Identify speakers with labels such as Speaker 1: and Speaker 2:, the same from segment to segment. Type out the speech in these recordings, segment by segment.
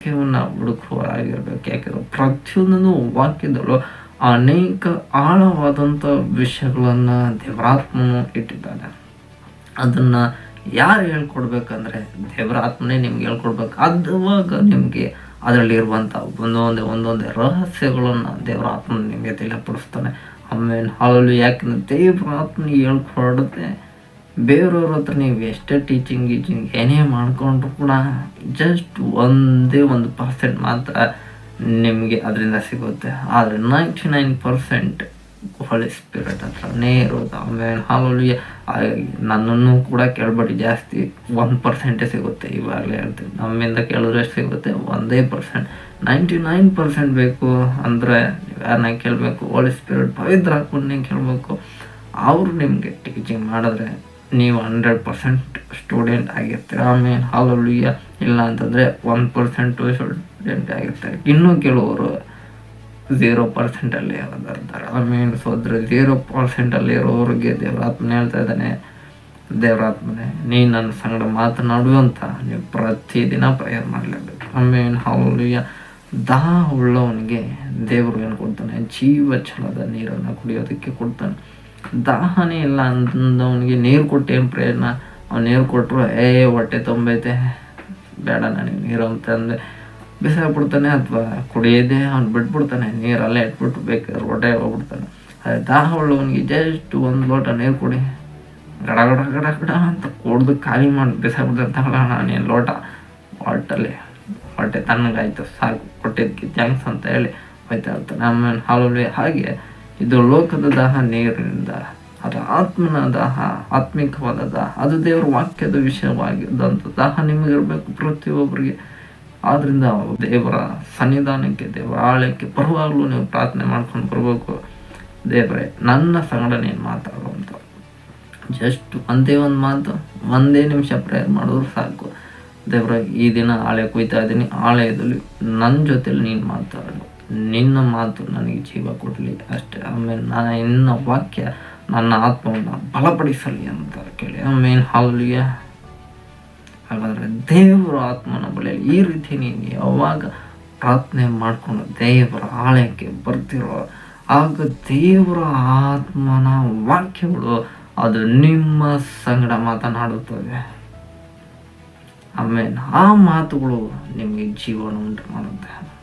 Speaker 1: ವಾಕ್ಯವನ್ನು ಹುಡುಕುವರಾಗಿರ್ಬೇಕು ಯಾಕೆಂದ್ರೆ ಪ್ರತಿಯೊಂದನ್ನು ವಾಕ್ಯದಲ್ಲೂ ಅನೇಕ ಆಳವಾದಂಥ ವಿಷಯಗಳನ್ನು ದೇವರಾತ್ಮನು ಇಟ್ಟಿದ್ದಾನೆ. ಅದನ್ನ ಯಾರು ಹೇಳ್ಕೊಡ್ಬೇಕಂದ್ರೆ ದೇವರಾತ್ಮನೇ ನಿಮ್ಗೆ ಹೇಳ್ಕೊಡ್ಬೇಕು. ಅದುವಾಗ ನಿಮಗೆ ಅದರಲ್ಲಿ ಇರುವಂಥ ಒಂದೊಂದೇ ಒಂದೊಂದೇ ರಹಸ್ಯಗಳನ್ನು ದೇವರಾತ್ಮನ ನಿಮಗೆ ತಿಳಿಯಪಡಿಸ್ತಾನೆ. ಆಮೇಲೆ ಹಾಲಲ್ಲಿ ಯಾಕಂದ್ರೆ ದೇವರಾತ್ಮನಿಗೆ ಹೇಳ್ಕೊಡುತ್ತೆ ಬೇರೆಯವ್ರ ಹತ್ರ ನೀವು ಎಷ್ಟೇ ಟೀಚಿಂಗ್ ಗೀಚಿಂಗ್ ಏನೇ ಮಾಡಿಕೊಂಡ್ರು ಕೂಡ ಜಸ್ಟ್ ಒಂದೇ ಒಂದು ಪರ್ಸೆಂಟ್ ಮಾತ್ರ ನಿಮಗೆ ಅದರಿಂದ ಸಿಗುತ್ತೆ. ಆದರೆ ninety nine percent Holy Spirit ಹತ್ರನೇ ಇರೋದು. ಆಮೇಲೆ ಹಾಲಲ್ಲಿ ನನ್ನನ್ನು ಕೂಡ ಕೇಳಬೇಡಿ. ಜಾಸ್ತಿ ಒನ್ ಪರ್ಸೆಂಟೇ ಸಿಗುತ್ತೆ ಇವಾಗಲೇ ಹೇಳ್ತೀನಿ. ನಮ್ಮಿಂದ ಕೇಳಿದ್ರೆ ಸಿಗುತ್ತೆ. ಒಂದೇ ಪರ್ಸೆಂಟ್ ನೈಂಟಿ ನೈನ್ ಪರ್ಸೆಂಟ್ ಬೇಕು ಅಂದರೆ ಯಾರನ್ನ ಕೇಳಬೇಕು? ಹೋಳಿ ಸ್ಪಿರಿಟ್ ಪವಿತ್ರ ಹಾಕೊಂಡು ಕೇಳಬೇಕು. ಅವರು ನಿಮಗೆ ಟೀಚಿಂಗ್ ಮಾಡಿದ್ರೆ ನೀವು ಹಂಡ್ರೆಡ್ ಪರ್ಸೆಂಟ್ ಸ್ಟೂಡೆಂಟ್ ಆಗಿರ್ತೀರ. ಆಮೇಲೆ ಹಾಲಲ್ಲಿಯ ಇಲ್ಲ ಅಂತಂದರೆ ಒನ್ ಪರ್ಸೆಂಟು ಸ್ಟೂಡೆಂಟ್ ಆಗಿರ್ತಾರೆ. ಇನ್ನೂ ಕೆಲವರು ಝೀರೋ ಪರ್ಸೆಂಟಲ್ಲಿ ಇರ್ತಾರೆ ಆಮೇಲೆ ಸೋದ್ರೆ ಝೀರೋ ಪರ್ಸೆಂಟಲ್ಲಿ ಇರೋರಿಗೆ ದೇವರಾತ್ಮನೆ ಹೇಳ್ತಾ ಇದ್ದಾನೆ. ದೇವರಾತ್ಮನೆ ನೀ ನನ್ನ ಸಂಗಡ ಮಾತನಾಡು ಅಂತ ನೀವು ಪ್ರತಿದಿನ ಪ್ರೇಯರ್ ಮಾಡಲೇಬೇಕು. ಆಮೇಲೆ ಹಾಲಲ್ಲಿಯ ದಾಹ ಉಳ್ಳವನಿಗೆ ದೇವರು ಏನು ಕೊಡ್ತಾನೆ? ಜೀವ ಛಲದ ನೀರನ್ನು ಕುಡಿಯೋದಕ್ಕೆ ಕೊಡ್ತಾನೆ. ದಾಹನೇ ಇಲ್ಲ ಅಂದವನಿಗೆ ನೀರು ಕೊಟ್ಟು ಏನು ಪ್ರಯೋಜನ? ಅವ್ನು ನೀರು ಕೊಟ್ಟರು ಏ, ಹೊಟ್ಟೆ ತುಂಬೈತೆ. ಬೇಡ ನನಗೆ ನೀರು ಅಂತಂದೆ ಬಿಸಾಕ್ಬಿಡ್ತಾನೆ ಅಥವಾ ಕುಡಿಯೋದೆ ಅವ್ನು ಬಿಟ್ಬಿಡ್ತಾನೆ. ನೀರಲ್ಲೇ ಇಟ್ಬಿಟ್ಟು ಬೇಕಾದ್ರೆ ಹೊಟ್ಟೆ ಹೋಗ್ಬಿಡ್ತಾನೆ. ಅದೇ ದಾಹ ಉಳ್ಳವನಿಗೆ ಜಸ್ಟ್ ಒಂದು ಲೋಟ ನೀರು ಕುಡಿ. ಗಡ ಗಡ ಗಡ ಗಡ ಅಂತ ಕುಡ್ದು ಖಾಲಿ ಮಾಡಿ ಬಿಸಾಕ್ಬಿಡ್ತಾನೆ ತಗೊಳ್ಳೋಣ ಏನು ಲೋಟ ಹೊಟ್ಟಲ್ಲಿ ಹೊಟ್ಟೆ ತಣ್ಣಗಾಯ್ತು. ಸಾಕು. ಕೊಟ್ಟಿದ್ದಕ್ಕೆ ಥ್ಯಾಂಕ್ಸ್ ಅಂತ ಹೇಳಿ ಹೋಯ್ತಾ ಇರ್ತಾನೆ. ಆಮೇಲೆ ಹಾಲಲ್ಲಿ ಹಾಗೆ ಇದು ಲೋಕದ ದಾಹ ನೀರಿನಿಂದ ಅದು ಆತ್ಮನ ದಾಹ, ಆತ್ಮಿಕವಾದ ದಾಹ. ಅದು ದೇವರ ವಾಕ್ಯದ ವಿಷಯವಾಗಿದ್ದಂಥ ದಾಹ ನಿಮಗಿರಬೇಕು ಪ್ರತಿಯೊಬ್ಬರಿಗೆ. ಆದ್ದರಿಂದ ದೇವರ ಸನ್ನಿಧಾನಕ್ಕೆ, ದೇವರ ಆಳಕ್ಕೆ ಬರುವಾಗಲೂ ನೀವು ಪ್ರಾರ್ಥನೆ ಮಾಡ್ಕೊಂಡು ಬರಬೇಕು. ದೇವರೇ, ನನ್ನ ಸಂಗಡ ನೀನು ಮಾತಾಡುವಂಥ ಜಸ್ಟ್ ಒಂದೇ ಒಂದು ಮಾತು, ಒಂದೇ ನಿಮಿಷ ಪ್ರೇಯರ್ ಮಾಡಿದ್ರು ಸಾಕು. ದೇವರ, ಈ ದಿನ ಆಳೆ ಕುಯ್ತಾ ಇದ್ದೀನಿ. ಆಲಯದಲ್ಲಿ ನನ್ನ ಜೊತೆಲಿ ನೀನು ಮಾತಾಡು. ನಿನ್ನ ಮಾತು ನನಗೆ ಜೀವ ಕೊಡಲಿ ಅಷ್ಟೇ. ಆಮೇಲೆ ನಾನು ನಿನ್ನ ವಾಕ್ಯ ನನ್ನ ಆತ್ಮವನ್ನು ಬಲಪಡಿಸಲಿ ಅಂತ ಕೇಳಿ. ಆಮೇಲೆ ಹಾಲಿಗೆ ಹಾಗಾದರೆ ದೇವರ ಆತ್ಮನ ಬಳಿಯಲ್ಲಿ ಈ ರೀತಿ ನೀನು ಯಾವಾಗ ಪ್ರಾರ್ಥನೆ ಮಾಡಿಕೊಂಡು ದೇವರ ಆಲಯಕ್ಕೆ ಬರ್ತಿರೋ, ಆಗ ದೇವರ ಆತ್ಮನ ವಾಕ್ಯಗಳು ಅದು ನಿಮ್ಮ ಸಂಗಡ ಮಾತನಾಡುತ್ತವೆ. ಆಮೇಲೆ ಆ ಮಾತುಗಳು ನಿಮಗೆ ಜೀವನ ಉಂಟು ಮಾಡುತ್ತೆ.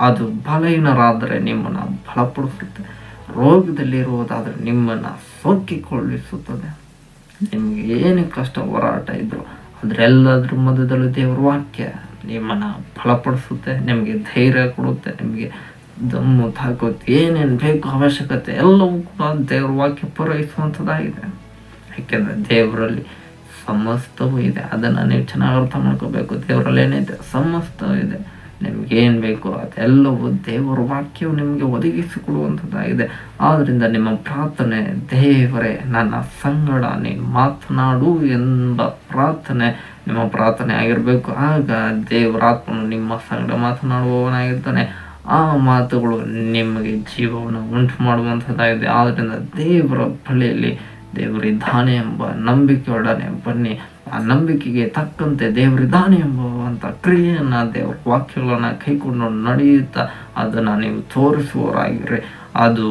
Speaker 1: ಅದು ಬಲಹೀನರಾದರೆ ನಿಮ್ಮನ್ನು ಬಲಪಡಿಸುತ್ತೆ. ರೋಗದಲ್ಲಿರುವುದಾದರೆ ನಿಮ್ಮನ್ನು ಸೋಕಿಕೊಳ್ಳಿಸುತ್ತದೆ. ನಿಮಗೆ ಏನು ಕಷ್ಟ, ಹೋರಾಟ ಇದ್ರು ಅದರೆಲ್ಲದ್ರ ಮಧ್ಯದಲ್ಲೂ ದೇವರ ವಾಕ್ಯ ನಿಮ್ಮನ್ನು ಬಲಪಡಿಸುತ್ತೆ, ನಿಮಗೆ ಧೈರ್ಯ ಕೊಡುತ್ತೆ, ನಿಮಗೆ ದಮ್ಮು ತಾಕೋತ್ ಏನೇನು ಬೇಕು ಅವಶ್ಯಕತೆ ಎಲ್ಲವೂ ಕೂಡ ದೇವ್ರ ವಾಕ್ಯ ಪೂರೈಸುವಂಥದ್ದಾಗಿದೆ. ಯಾಕೆಂದರೆ ದೇವರಲ್ಲಿ ಸಮಸ್ತವೂ ಇದೆ. ಅದನ್ನು ನೀವು ಚೆನ್ನಾಗಿ ಅರ್ಥ ಮಾಡ್ಕೋಬೇಕು. ದೇವರಲ್ಲಿ ಏನಿದೆ ಸಮಸ್ತವೂ ಇದೆ. ನಿಮ್ಗೆ ಏನು ಬೇಕು ಅದೆಲ್ಲವೂ ದೇವರ ವಾಕ್ಯವು ನಿಮಗೆ ಒದಗಿಸಿಕೊಡುವಂಥದ್ದಾಗಿದೆ. ಆದ್ದರಿಂದ ನಿಮ್ಮ ಪ್ರಾರ್ಥನೆ, ದೇವರೇ, ನನ್ನ ಸಂಗಡ ನೀ ಮಾತನಾಡು ಎಂಬ ಪ್ರಾರ್ಥನೆ ನಿಮ್ಮ ಪ್ರಾರ್ಥನೆ ಆಗಿರಬೇಕು. ಆಗ ದೇವರಾತ್ಮನು ನಿಮ್ಮ ಸಂಗಡ ಮಾತನಾಡುವವನಾಗಿರ್ತಾನೆ. ಆ ಮಾತುಗಳು ನಿಮಗೆ ಜೀವವನ್ನು ಉಂಟು ಮಾಡುವಂಥದ್ದಾಗಿದೆ ಆದ್ದರಿಂದ ದೇವರ ಬಳಿಯಲ್ಲಿ ದೇವರಿದ್ದಾನೆ ಎಂಬ ನಂಬಿಕೆಯೊಡನೆ ಬನ್ನಿ. ಆ ನಂಬಿಕೆಗೆ ತಕ್ಕಂತೆ ದೇವರಿದ್ದಾನೆ ಎಂಬುವಂಥ ಕ್ರಿಯೆಯನ್ನು ದೇವರ ವಾಕ್ಯಗಳನ್ನು ಕೈಕೊಂಡು ನಡೆಯುತ್ತಾ ಅದನ್ನು ನೀವು ತೋರಿಸುವವರಾಗಿರಿ ಅದು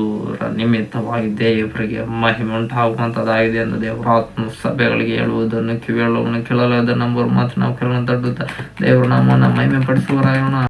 Speaker 1: ನಿಮಿತ್ತವಾಗಿ ದೇವರಿಗೆ ಮಹಿಮೆ ಉಂಟಾಗುವಂಥದ್ದಾಗಿದೆ ಎಂದು ದೇವರ ಆತ್ಮ ಸಭೆಗಳಿಗೆ ಹೇಳುವುದನ್ನು ಕಿವಿಯಳುವನ್ನು ಕೇಳಲು ಅದನ್ನು ನಂಬರ್ ಮಾತ್ರ ನಾವು ಕೇಳೋಣ ದೇವರು ನಮ್ಮನ್ನು ಮಹಿಮೆ ಪಡಿಸುವರಾಯೋಣ